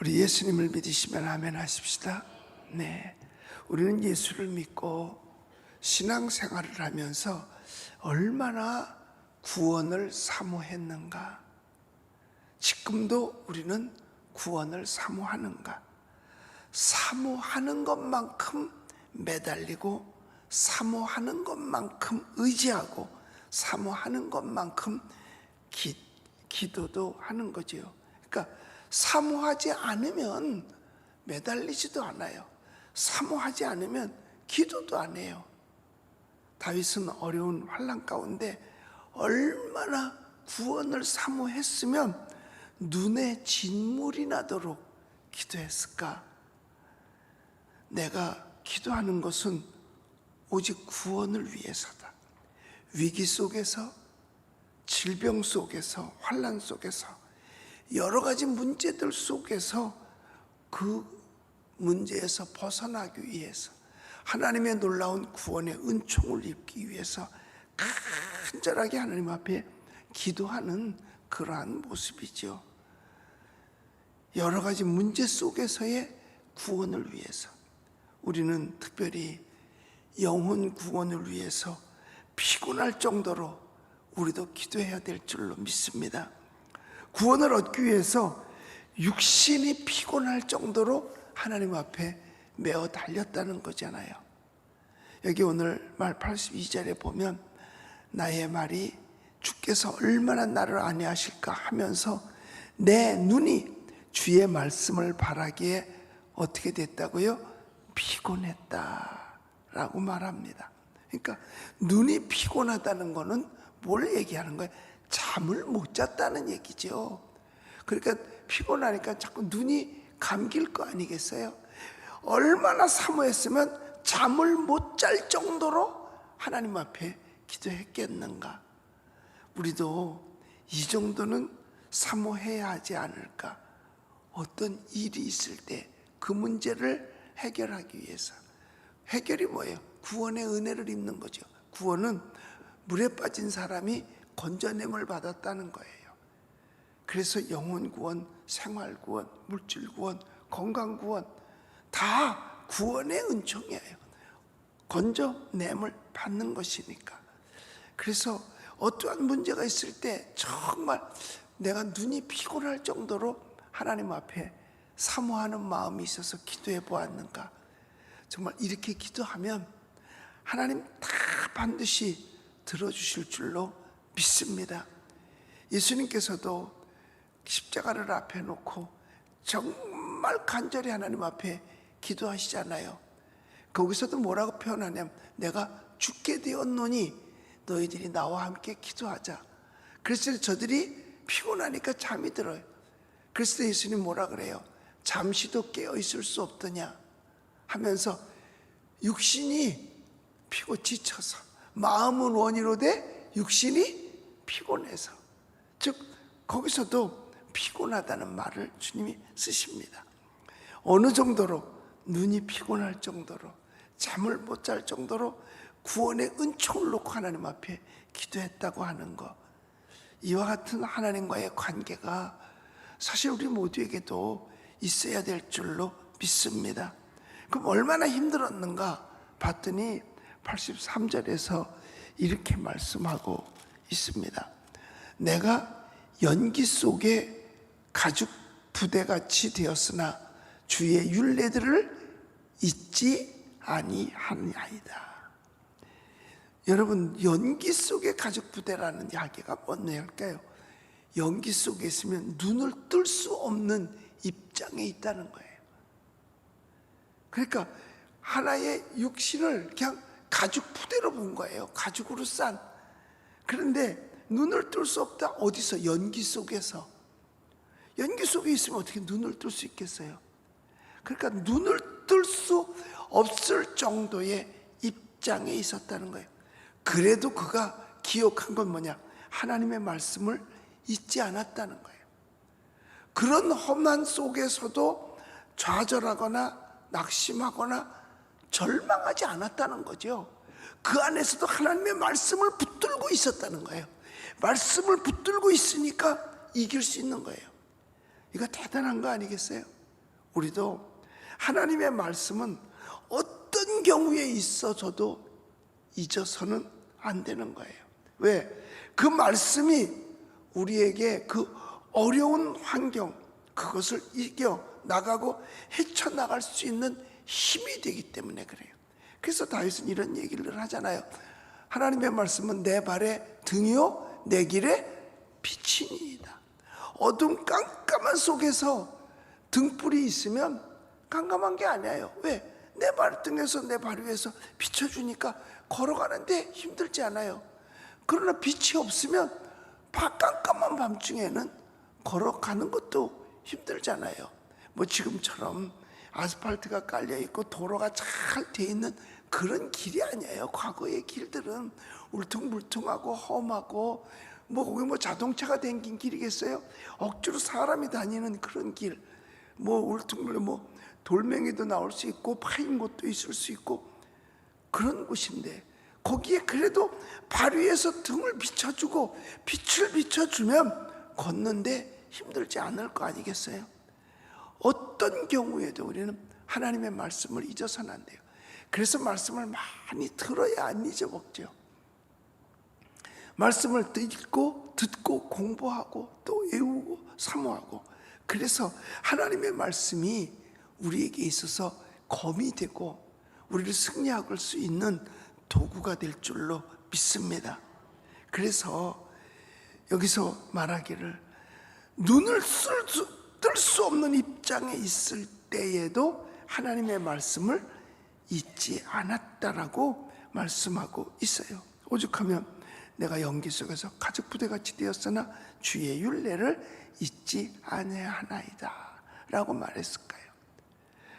우리 예수님을 믿으시면 아멘 하십시다. 네. 우리는 예수를 믿고 신앙생활을 하면서 얼마나 구원을 사모했는가. 지금도 우리는 구원을 사모하는가. 사모하는 것만큼 매달리고 사모하는 것만큼 의지하고 사모하는 것만큼 기, 기도도 하는 거지요. 그러니까 사모하지 않으면 매달리지도 않아요. 사모하지 않으면 기도도 안 해요. 다윗은 어려운 환란 가운데 얼마나 구원을 사모했으면 눈에 진물이 나도록 기도했을까? 내가 기도하는 것은 오직 구원을 위해서다. 위기 속에서 질병 속에서 환란 속에서 여러 가지 문제들 속에서 그 문제에서 벗어나기 위해서 하나님의 놀라운 구원의 은총을 입기 위해서 간절하게 하나님 앞에 기도하는 그러한 모습이죠. 여러 가지 문제 속에서의 구원을 위해서 우리는 특별히 영혼 구원을 위해서 피곤할 정도로 우리도 기도해야 될 줄로 믿습니다. 구원을 얻기 위해서 육신이 피곤할 정도로 하나님 앞에 매어 달렸다는 거잖아요. 여기 오늘 말 82절에 보면 나의 말이 주께서 얼마나 나를 안해하실까 하면서 내 눈이 주의 말씀을 바라기에 어떻게 됐다고요? 피곤했다 라고 말합니다. 그러니까 눈이 피곤하다는 거는 뭘 얘기하는 거예요? 잠을 못 잤다는 얘기죠. 그러니까 피곤하니까 자꾸 눈이 감길 거 아니겠어요? 얼마나 사모했으면 잠을 못 잘 정도로 하나님 앞에 기도했겠는가? 우리도 이 정도는 사모해야 하지 않을까? 어떤 일이 있을 때 그 문제를 해결하기 위해서 해결이 뭐예요? 구원의 은혜를 입는 거죠. 구원은 물에 빠진 사람이 건져냄을 받았다는 거예요. 그래서 영혼 구원, 생활 구원, 물질 구원, 건강 구원 다 구원의 은총이에요. 건져냄을 받는 것이니까. 그래서 어떠한 문제가 있을 때 정말 내가 눈이 피곤할 정도로 하나님 앞에 사모하는 마음이 있어서 기도해 보았는가? 정말 이렇게 기도하면 하나님 다 반드시 들어주실 줄로 믿습니다. 예수님께서도 십자가를 앞에 놓고 정말 간절히 하나님 앞에 기도하시잖아요. 거기서도 뭐라고 표현하냐면 내가 죽게 되었노니 너희들이 나와 함께 기도하자. 그래서 저들이 피곤하니까 잠이 들어요. 그래서 예수님 뭐라 그래요? 잠시도 깨어 있을 수 없더냐 하면서 육신이 피고 지쳐서 마음은 원이로 돼 육신이 피곤해서 즉 거기서도 피곤하다는 말을 주님이 쓰십니다. 어느 정도로 눈이 피곤할 정도로 잠을 못 잘 정도로 구원의 은총을 놓고 하나님 앞에 기도했다고 하는 것. 이와 같은 하나님과의 관계가 사실 우리 모두에게도 있어야 될 줄로 믿습니다. 그럼 얼마나 힘들었는가 봤더니 83절에서 이렇게 말씀하고 있습니다. 내가 연기 속에 가죽 부대같이 되었으나 주의 윤례들을 잊지 아니하니이다. 여러분 연기 속에 가죽 부대라는 이야기가 뭔 얘기일까요? 연기 속에 있으면 눈을 뜰 수 없는 입장에 있다는 거예요. 그러니까 하나의 육신을 그냥 가죽 부대로 본 거예요. 가죽으로 싼. 그런데 눈을 뜰 수 없다. 어디서? 연기 속에서. 연기 속에 있으면 어떻게 눈을 뜰 수 있겠어요? 그러니까 눈을 뜰 수 없을 정도의 입장에 있었다는 거예요. 그래도 그가 기억한 건 뭐냐? 하나님의 말씀을 잊지 않았다는 거예요. 그런 험난 속에서도 좌절하거나 낙심하거나 절망하지 않았다는 거죠. 그 안에서도 하나님의 말씀을 붙들고 있었다는 거예요. 말씀을 붙들고 있으니까 이길 수 있는 거예요. 이거 대단한 거 아니겠어요? 우리도 하나님의 말씀은 어떤 경우에 있어져도 잊어서는 안 되는 거예요. 왜? 그 말씀이 우리에게 그 어려운 환경, 그것을 이겨 나가고 헤쳐나갈 수 있는 힘이 되기 때문에 그래요. 그래서 다윗은 이런 얘기를 하잖아요. 하나님의 말씀은 내 발의 등이요, 내 길의 빛이니이다. 어둠 깜깜한 속에서 등불이 있으면 깜깜한 게 아니에요. 왜? 내 발등에서 내 발 위에서 비춰주니까 걸어가는데 힘들지 않아요. 그러나 빛이 없으면 바 깜깜한 밤중에는 걸어가는 것도 힘들잖아요. 뭐 지금처럼 아스팔트가 깔려 있고 도로가 잘 돼 있는 그런 길이 아니에요. 과거의 길들은 울퉁불퉁하고 험하고 뭐 거기 뭐 자동차가 댕긴 길이겠어요? 억지로 사람이 다니는 그런 길, 뭐 울퉁불 뭐 돌멩이도 나올 수 있고 파인 곳도 있을 수 있고 그런 곳인데 거기에 그래도 발 위에서 등을 비춰주고 빛을 비춰주면 걷는데 힘들지 않을 거 아니겠어요? 어떤 경우에도 우리는 하나님의 말씀을 잊어서는 안 돼요. 그래서 말씀을 많이 들어야 안 잊어먹죠. 말씀을 읽고 듣고 공부하고 또 외우고 사모하고 그래서 하나님의 말씀이 우리에게 있어서 검이 되고 우리를 승리할 수 있는 도구가 될 줄로 믿습니다. 그래서 여기서 말하기를 눈을 뜰수 없는 입장에 있을 때에도 하나님의 말씀을 잊지 않았다라고 말씀하고 있어요. 오죽하면 내가 연기 속에서 가족 부대같이 되었으나 주의 윤례를 잊지 아니하나이다 라고 말했을까요?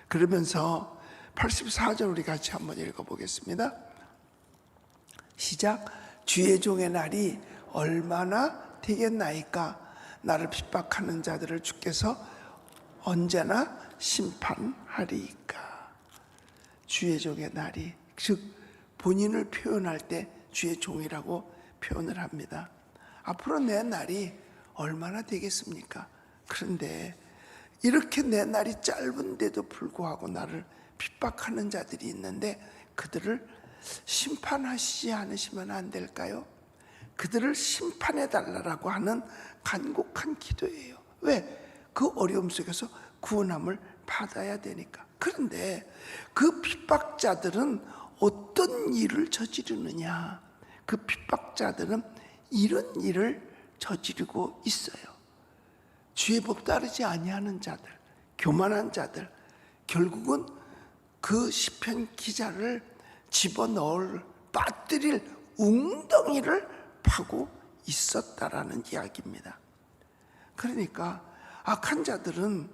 그러면서 84절 우리 같이 한번 읽어보겠습니다. 시작. 주의 종의 날이 얼마나 되겠나이까? 나를 핍박하는 자들을 주께서 언제나 심판하리이까? 주의 종의 날이 즉 본인을 표현할 때 주의 종이라고 표현을 합니다. 앞으로 내 날이 얼마나 되겠습니까? 그런데 이렇게 내 날이 짧은데도 불구하고 나를 핍박하는 자들이 있는데 그들을 심판하시지 않으시면 안 될까요? 그들을 심판해 달라라고 하는 간곡한 기도예요. 왜? 그 어려움 속에서 구원함을 받아야 되니까. 그런데 그 핍박자들은 어떤 일을 저지르느냐? 그 핍박자들은 이런 일을 저지르고 있어요. 주의 법 따르지 아니하는 자들, 교만한 자들, 결국은 그 시편 기자를 집어넣을 빠뜨릴 웅덩이를 파고 있었다라는 이야기입니다. 그러니까 악한 자들은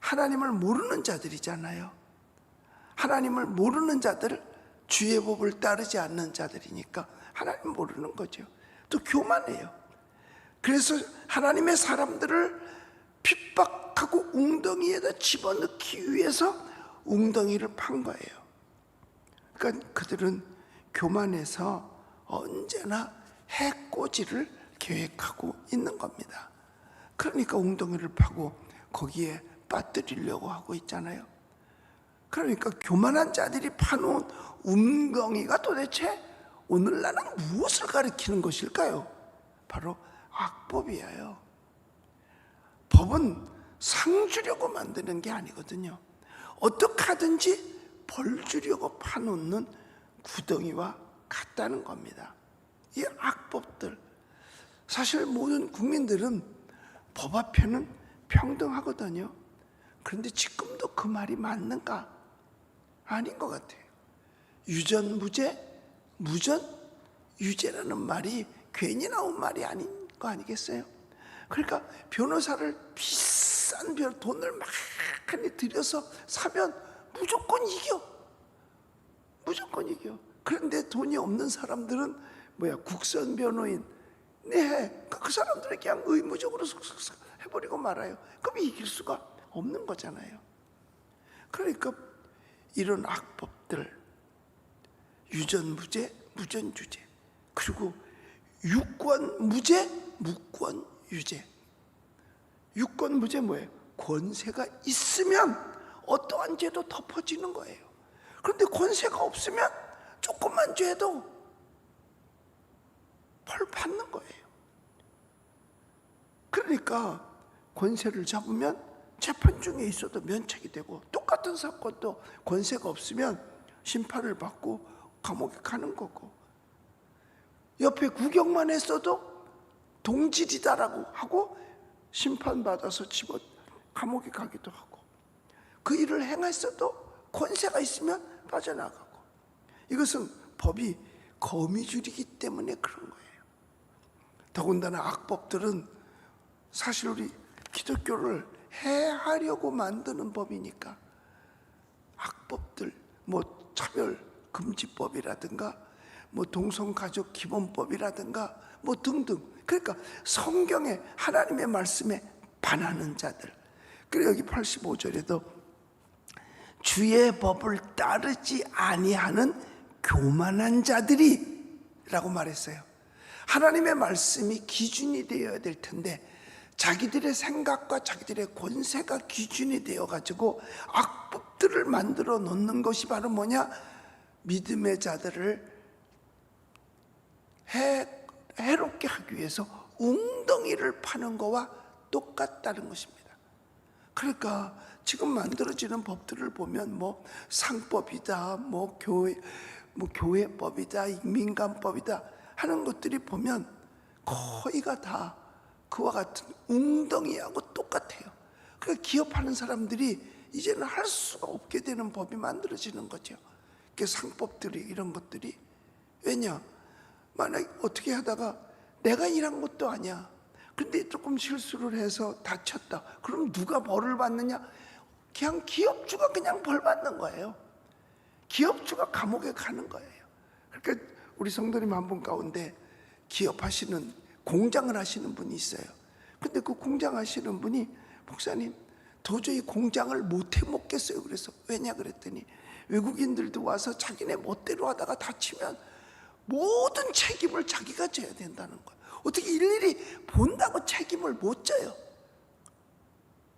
하나님을 모르는 자들이잖아요. 하나님을 모르는 자들, 주의 법을 따르지 않는 자들이니까 하나님 모르는 거죠. 또 교만해요. 그래서 하나님의 사람들을 핍박하고 웅덩이에다 집어넣기 위해서 웅덩이를 판 거예요. 그러니까 그들은 교만해서 언제나 해코지를 계획하고 있는 겁니다. 그러니까 웅덩이를 파고 거기에 빠뜨리려고 하고 있잖아요. 그러니까 교만한 자들이 파놓은 웅덩이가 도대체 오늘날은 무엇을 가리키는 것일까요? 바로 악법이에요. 법은 상 주려고 만드는 게 아니거든요. 어떻게 하든지 벌 주려고 파놓는 구덩이와 같다는 겁니다. 이 악법들. 사실 모든 국민들은 법 앞에는 평등하거든요. 그런데 지금도 그 말이 맞는가? 아닌 것 같아요. 유전무죄, 무전, 유죄라는 말이 괜히 나온 말이 아닌 거 아니겠어요? 그러니까 변호사를 비싼 별 돈을 많이 들여서 사면 무조건 이겨. 무조건 이겨. 그런데 돈이 없는 사람들은 뭐야 국선 변호인 네, 그 사람들은 그냥 의무적으로 해버리고 말아요. 그럼 이길 수가 없는 거잖아요. 그러니까 이런 악법들, 유전무죄, 무전유죄, 그리고 유권 무죄, 무권 유죄. 유권 무죄 뭐예요? 권세가 있으면 어떠한 죄도 덮어지는 거예요. 그런데 권세가 없으면 조금만 죄도 벌 받는 거예요. 그러니까 권세를 잡으면 재판 중에 있어도 면책이 되고 똑같은 사건도 권세가 없으면 심판을 받고 감옥에 가는 거고 옆에 구경만 했어도 동질이다라고 하고 심판받아서 집어 감옥에 가기도 하고 그 일을 행했어도 권세가 있으면 빠져나가고 이것은 법이 거미줄이기 때문에 그런 거예요. 더군다나 악법들은 사실 우리 기독교를 해하려고 만드는 법이니까 악법들 뭐 차별 금지법이라든가 뭐 동성가족 기본법이라든가 뭐 등등. 그러니까 성경에 하나님의 말씀에 반하는 자들. 그리고 여기 85절에도 주의 법을 따르지 아니하는 교만한 자들이 라고 말했어요 하나님의 말씀이 기준이 되어야 될 텐데 자기들의 생각과 자기들의 권세가 기준이 되어 가지고 악법들을 만들어 놓는 것이 바로 뭐냐 믿음의 자들을 해, 해롭게 하기 위해서 웅덩이를 파는 거와 똑같다는 것입니다. 그러니까 지금 만들어지는 법들을 보면 뭐 상법이다, 뭐 교회, 뭐 교회법이다, 민간법이다 하는 것들이 보면 거의가 다 그와 같은 웅덩이하고 똑같아요. 그 기업하는 사람들이 이제는 할 수가 없게 되는 법이 만들어지는 거죠. 그 상법들이 이런 것들이 왜냐? 만약 어떻게 하다가 내가 일한 것도 아니야. 근데 조금 실수를 해서 다쳤다. 그럼 누가 벌을 받느냐? 그냥 기업주가 그냥 벌 받는 거예요. 기업주가 감옥에 가는 거예요. 그러니까 우리 성도님 한 분 가운데 기업하시는 공장을 하시는 분이 있어요. 근데 그 공장 하시는 분이 목사님 도저히 공장을 못 해 먹겠어요. 그래서 왜냐 그랬더니 외국인들도 와서 자기네 멋대로 하다가 다치면 모든 책임을 자기가 져야 된다는 거예요. 어떻게 일일이 본다고 책임을 못 져요.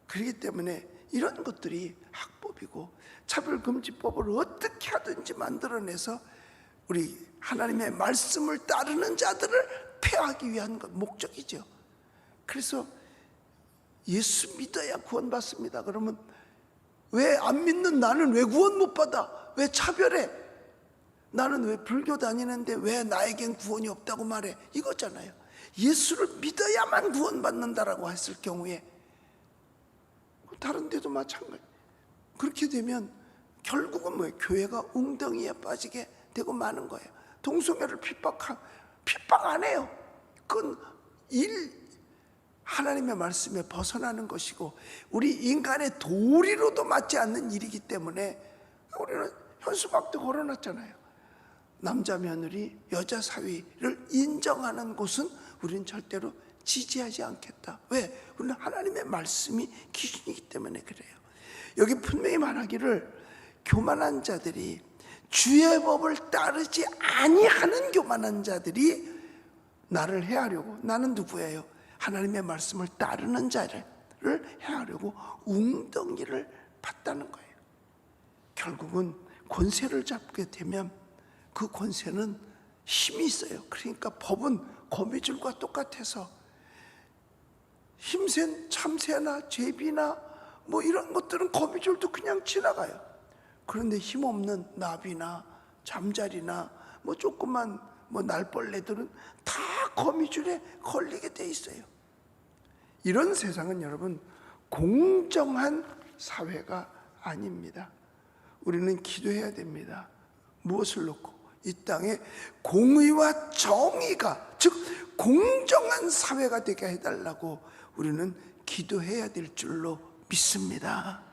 그렇기 때문에 이런 것들이 학법이고 차별금지법을 어떻게 하든지 만들어내서 우리 하나님의 말씀을 따르는 자들을 폐하기 위한 것, 목적이죠. 그래서 예수 믿어야 구원받습니다. 그러면 왜 안 믿는 나는 왜 구원 못 받아? 왜 차별해? 나는 왜 불교 다니는데 왜 나에겐 구원이 없다고 말해? 이거잖아요. 예수를 믿어야만 구원받는다라고 했을 경우에 다른 데도 마찬가지. 그렇게 되면 결국은 뭐예요? 교회가 웅덩이에 빠지게 되고 마는 거예요. 동성애를 핍박하, 핍박 안 해요. 그건 일, 하나님의 말씀에 벗어나는 것이고, 우리 인간의 도리로도 맞지 않는 일이기 때문에 우리는 현수막도 걸어놨잖아요. 남자 며느리, 여자 사위를 인정하는 곳은 우리는 절대로 지지하지 않겠다. 왜? 우리는 하나님의 말씀이 기준이기 때문에 그래요. 여기 분명히 말하기를 교만한 자들이 주의 법을 따르지 아니하는 교만한 자들이 나를 해하려고 나는 누구예요? 하나님의 말씀을 따르는 자를 해하려고 웅덩이를 봤다는 거예요. 결국은 권세를 잡게 되면 그 권세는 힘이 있어요. 그러니까 법은 거미줄과 똑같아서 힘센 참새나 제비나 뭐 이런 것들은 거미줄도 그냥 지나가요. 그런데 힘없는 나비나 잠자리나 뭐 조그만 뭐 날벌레들은 다 거미줄에 걸리게 돼 있어요. 이런 세상은 여러분 공정한 사회가 아닙니다. 우리는 기도해야 됩니다. 무엇을 놓고 이 땅에 공의와 정의가 즉 공정한 사회가 되게 해달라고 우리는 기도해야 될 줄로 믿습니다.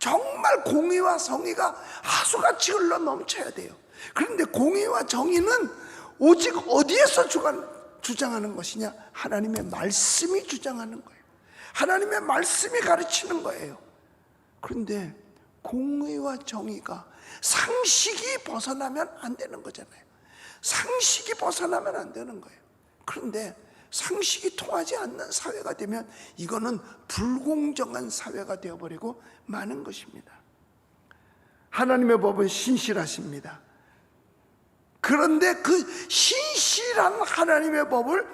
정말 공의와 성의가 하수같이 흘러 넘쳐야 돼요. 그런데 공의와 정의는 오직 어디에서 주장하는 것이냐? 하나님의 말씀이 주장하는 거예요. 하나님의 말씀이 가르치는 거예요. 그런데 공의와 정의가 상식이 벗어나면 안 되는 거잖아요. 상식이 벗어나면 안 되는 거예요. 그런데 상식이 통하지 않는 사회가 되면 이거는 불공정한 사회가 되어버리고 마는 것입니다. 하나님의 법은 신실하십니다. 그런데 그 신실한 하나님의 법을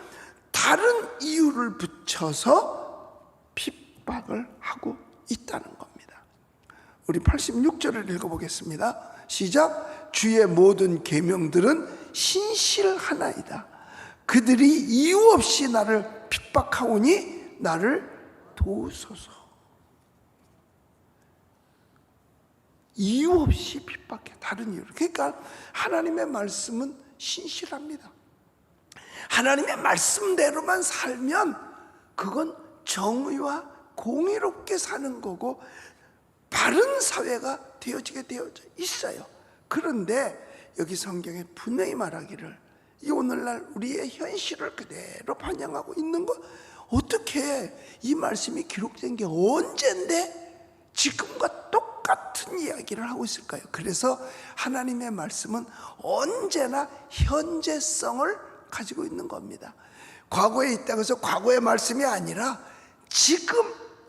다른 이유를 붙여서 핍박을 하고 있다는 겁니다. 우리 86절을 읽어보겠습니다. 시작. 주의 모든 계명들은 신실하나이다. 그들이 이유 없이 나를 핍박하오니 나를 도우소서. 이유 없이 핍박해 다른 이유로. 그러니까 하나님의 말씀은 신실합니다. 하나님의 말씀대로만 살면 그건 정의와 공의롭게 사는 거고 바른 사회가 되어지게 되어져 있어요. 그런데 여기 성경에 분명히 말하기를 이 오늘날 우리의 현실을 그대로 반영하고 있는 거 어떻게 이 말씀이 기록된 게 언젠데 지금과 똑같은 이야기를 하고 있을까요? 그래서 하나님의 말씀은 언제나 현재성을 가지고 있는 겁니다. 과거에 있다고 해서 과거의 말씀이 아니라 지금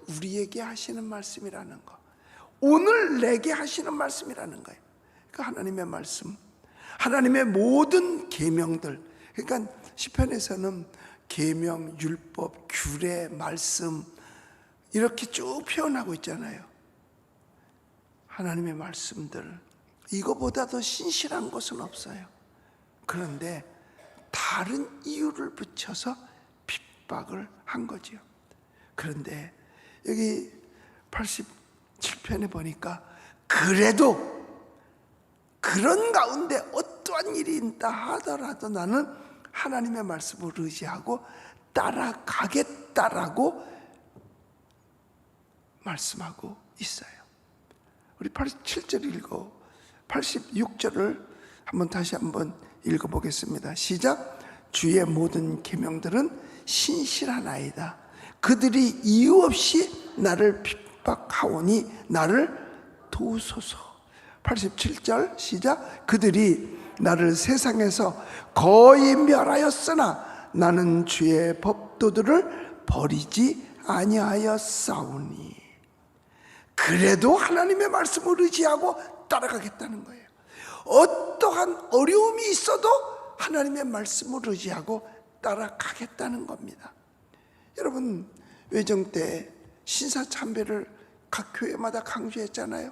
우리에게 하시는 말씀이라는 거. 오늘 내게 하시는 말씀이라는 거예요. 그 하나님의 말씀. 하나님의 모든 계명들. 그러니까 시편에서는 계명, 율법, 규례, 말씀 이렇게 쭉 표현하고 있잖아요. 하나님의 말씀들 이거보다 더 신실한 것은 없어요. 그런데 다른 이유를 붙여서 핍박을 한 거지요. 그런데 여기 87편에 보니까 그래도 그런 가운데 어떠한 일이 있다 하더라도 나는 하나님의 말씀을 의지하고 따라가겠다라고 말씀하고 있어요. 우리 87절 읽어 86절을 한번 다시 한번 읽어 보겠습니다. 시작. 주의 모든 계명들은 신실하나이다. 그들이 이유 없이 나를 핍박하오니 나를 도우소서. 87절 시작. 그들이 나를 세상에서 거의 멸하였으나 나는 주의 법도들을 버리지 아니하였사오니. 그래도 하나님의 말씀을 의지하고 따라가겠다는 거예요. 어떠한 어려움이 있어도 하나님의 말씀을 의지하고 따라가겠다는 겁니다. 여러분 외정 때 신사 참배를 각 교회마다 강조했잖아요.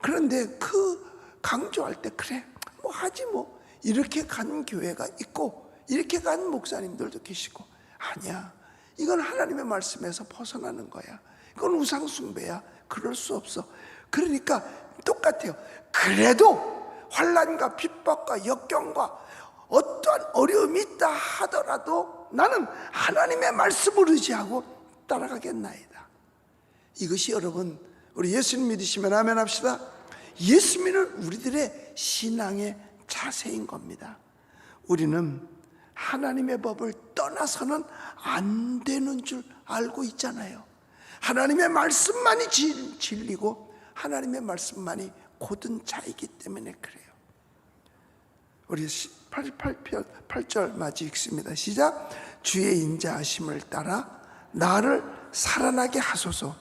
그런데 그 강조할 때 그래 뭐 하지 뭐 이렇게 간 교회가 있고 이렇게 간 목사님들도 계시고 아니야 이건 하나님의 말씀에서 벗어나는 거야. 이건 우상 숭배야. 그럴 수 없어. 그러니까 똑같아요. 그래도 환란과 핍박과 역경과 어떠한 어려움이 있다 하더라도 나는 하나님의 말씀을 의지하고 따라가겠나이다. 이것이 여러분 우리 예수님 믿으시면 아멘 합시다. 예수 믿는 우리들의 신앙의 자세인 겁니다. 우리는 하나님의 법을 떠나서는 안 되는 줄 알고 있잖아요. 하나님의 말씀만이 진- 진리고 하나님의 말씀만이 고든 자이기 때문에 그래요. 우리 88편 8절 마치 읽습니다. 시작. 주의 인자하심을 따라 나를 살아나게 하소서.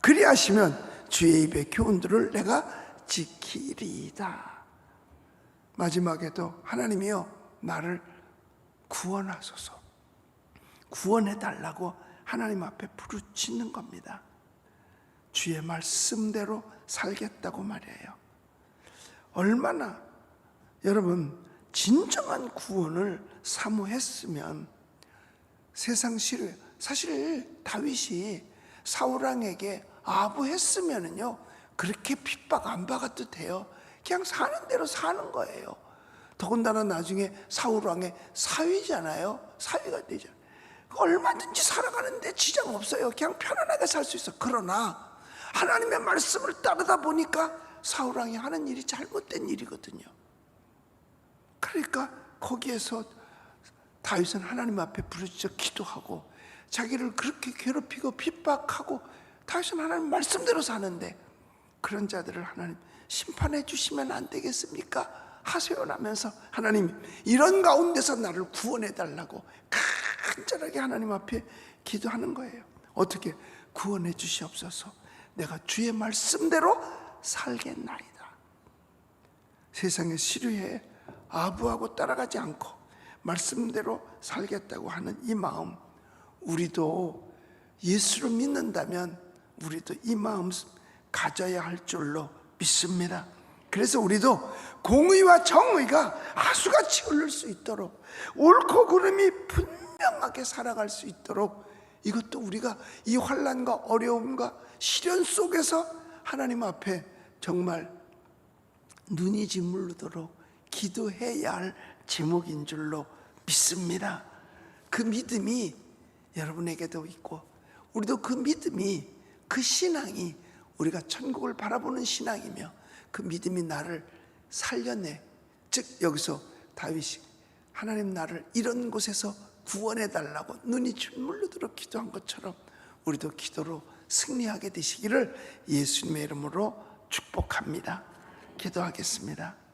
그리하시면 주의 입의 교훈들을 내가 지키리이다. 마지막에도 하나님이여 나를 구원하소서. 구원해 달라고 하나님 앞에 부르짖는 겁니다. 주의 말씀대로 살겠다고 말이에요. 얼마나 여러분 진정한 구원을 사모했으면 세상 시lu 사실 다윗이 사울 왕에게 아부했으면은요 그렇게 핍박 안 받아도 돼요. 그냥 사는 대로 사는 거예요. 더군다나 나중에 사울 왕의 사위잖아요. 사위가 되죠. 얼마든지 살아가는데 지장 없어요. 그냥 편안하게 살 수 있어. 그러나 하나님의 말씀을 따르다 보니까 사울 왕이 하는 일이 잘못된 일이거든요. 그러니까 거기에서 다윗은 하나님 앞에 부르짖어 기도하고 자기를 그렇게 괴롭히고 핍박하고 다윗은 하나님 말씀대로 사는데 그런 자들을 하나님 심판해 주시면 안 되겠습니까? 하소연하면서 하나님 이런 가운데서 나를 구원해 달라고 간절하게 하나님 앞에 기도하는 거예요. 어떻게 구원해 주시옵소서. 내가 주의 말씀대로 살겠나이다. 세상의 시류에 아부하고 따라가지 않고 말씀대로 살겠다고 하는 이 마음 우리도 예수를 믿는다면 우리도 이 마음 가져야 할 줄로 믿습니다. 그래서 우리도 공의와 정의가 하수같이 흐를 수 있도록 옳고 그름이 분명하게 살아갈 수 있도록 이것도 우리가 이 환란과 어려움과 시련 속에서 하나님 앞에 정말 눈이 짓물르도록 기도해야 할 제목인 줄로 믿습니다. 그 믿음이 여러분에게도 있고 우리도 그 믿음이 그 신앙이 우리가 천국을 바라보는 신앙이며 그 믿음이 나를 살려내 즉 여기서 다윗이 하나님 나를 이런 곳에서 구원해 달라고 눈이 짓물르도록 기도한 것처럼 우리도 기도로 승리하게 되시기를 예수님의 이름으로 축복합니다. 기도하겠습니다.